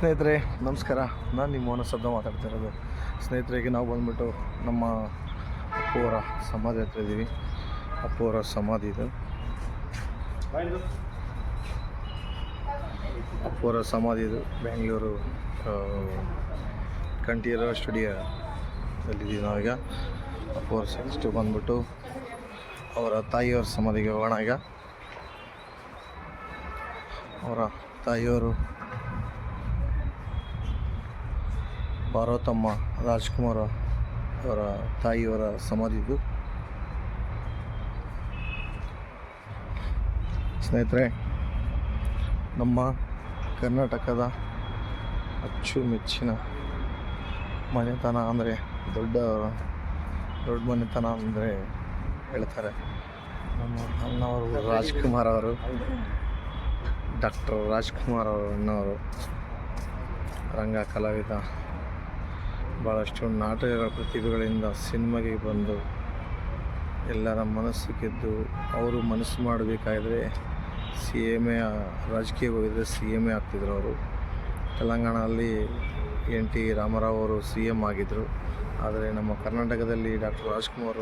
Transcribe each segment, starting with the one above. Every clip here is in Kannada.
ಸ್ನೇಹಿತರೆ, ನಮಸ್ಕಾರ. ನಾನು ನಿಮ್ಮ ಮೋಹನ ಶಬ್ದ ಮಾತಾಡ್ತಾ ಇರೋದು. ಸ್ನೇಹಿತರಿಗೆ ನಾವು ಬಂದ್ಬಿಟ್ಟು ನಮ್ಮ ಅಪ್ಪೋರ ಸಮಾಧಿ ಹತ್ರ ಇದ್ದೀವಿ. ಅಪ್ಪೋರ ಸಮಾಧಿ ಇದು. ಅಪ್ಪೋರ ಸಮಾಧಿ ಇದು. ಬೆಂಗಳೂರು ಕಂಠೀರ ಸ್ಟುಡಿಯೋದಲ್ಲಿದ್ದೀವಿ ನಾವೀಗ. ಅಪ್ಪು ಅವ್ರ ನೆಕ್ಸ್ಟ್ ಬಂದ್ಬಿಟ್ಟು ಅವರ ತಾಯಿಯವರ ಸಮಾಧಿಗೆ ಹೋಗೋಣ ಈಗ. ಅವರ ತಾಯಿಯವರು ಪಾರ್ವತಮ್ಮ ರಾಜ್ಕುಮಾರ್ ಅವರ ತಾಯಿಯವರ ಸಮಾಧಿದು ಸ್ನೇಹಿತರೆ, ನಮ್ಮ ಕರ್ನಾಟಕದ ಅಚ್ಚುಮೆಚ್ಚಿನ ಮನೆತನ ಅಂದರೆ ದೊಡ್ಡ ದೊಡ್ಡ ಮನೆತನ ಅಂದರೆ ಹೇಳ್ತಾರೆ. ನಮ್ಮ ಅಣ್ಣವರು ರಾಜ್ಕುಮಾರ್ ಅವರು, ಡಾಕ್ಟರ್ ರಾಜ್ಕುಮಾರ್ ಅವರು ಅಣ್ಣವರು ರಂಗ ಕಲಾವಿದ ಭಾಳಷ್ಟು ನಾಟಕಗಳ ಪ್ರತಿಭೆಗಳಿಂದ ಸಿನಿಮಾಗೆ ಬಂದು ಎಲ್ಲರ ಮನಸ್ಸು ಗೆದ್ದು ಅವರು ಮನಸ್ಸು ಮಾಡಬೇಕಾದ್ರೆ ಸಿ ಎಂ ಎ ರಾಜಕೀಯ ಹೋಗಿದ್ರೆ ಸಿ ಎಂ ಎ ಆಗ್ತಿದ್ರು ಅವರು. ತೆಲಂಗಾಣದಲ್ಲಿ ಎನ್ ಟಿ ರಾಮರಾವ್ ಅವರು ಸಿ ಎಂ ಆಗಿದ್ದರು ಆದರೆ ನಮ್ಮ ಕರ್ನಾಟಕದಲ್ಲಿ ಡಾಕ್ಟರ್ ರಾಜ್ಕುಮಾರ್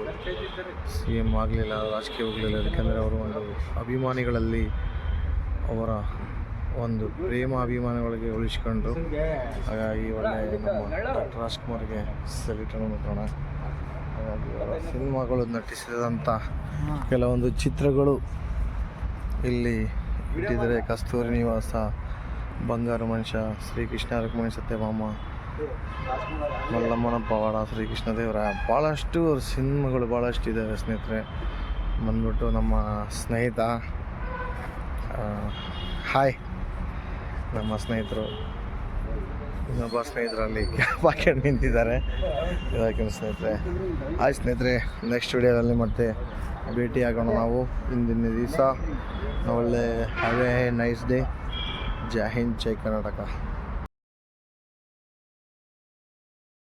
ಸಿ ಎಂ ಆಗಲಿಲ್ಲ, ರಾಜಕೀಯ ಹೋಗಲಿಲ್ಲ. ಯಾಕೆಂದರೆ ಅವರು ಒಂದು ಅಭಿಮಾನಿಗಳಲ್ಲಿ ಅವರ ಒಂದು ಪ್ರೇಮ ಅಭಿಮಾನಗಳಿಗೆ ಉಳಿಸ್ಕೊಂಡು ಹಾಗಾಗಿ ಒಳ್ಳೆ ನಮ್ಮ ಡಾಕ್ಟರ್ ರಾಜ್ಕುಮಾರ್ಗೆ ಮಾಡೋಣ ಹಾಗಾಗಿ ಅವರ ಸಿನಿಮಾಗಳು ನಟಿಸಿದಂಥ ಕೆಲವೊಂದು ಚಿತ್ರಗಳು ಇಲ್ಲಿ ಇಟ್ಟಿದ್ದಾರೆ. ಕಸ್ತೂರಿ ನಿವಾಸ, ಬಂಗಾರ ಮನುಷ್ಯ, ಶ್ರೀಕೃಷ್ಣ ರುಕ್ಮಿಣಿ ಸತ್ಯಭಾಮ, ಮಲ್ಲಮ್ಮನ ಪವಾಡ, ಶ್ರೀಕೃಷ್ಣ ದೇವರ ಭಾಳಷ್ಟು ಅವ್ರ ಸಿನಿಮಾಗಳು ಭಾಳಷ್ಟು ಇದ್ದಾವೆ ಸ್ನೇಹಿತರೆ. ಬಂದ್ಬಿಟ್ಟು ನಮ್ಮ ಸ್ನೇಹಿತ ಹಾಯ್. ನಮ್ಮ ಸ್ನೇಹಿತರು, ಇನ್ನೊಬ್ಬ ಸ್ನೇಹಿತರಲ್ಲಿ ಕ್ಯಾಪ್ ಹಾಕೊಂಡು ನಿಂತಿದ್ದಾರೆ. ಇದಕ್ಕಿಂತ ಸ್ನೇಹಿತರೆ. ಆಯ್ತು ಸ್ನೇಹಿತರೆ ನೆಕ್ಸ್ಟ್ ವಿಡಿಯೋದಲ್ಲಿ ಮತ್ತೆ ಭೇಟಿ ಆಗೋಣ ನಾವು ಇಂದಿನ ದಿವಸ. ಒಳ್ಳೆ have nice day Jai Hind, Jai Karnataka.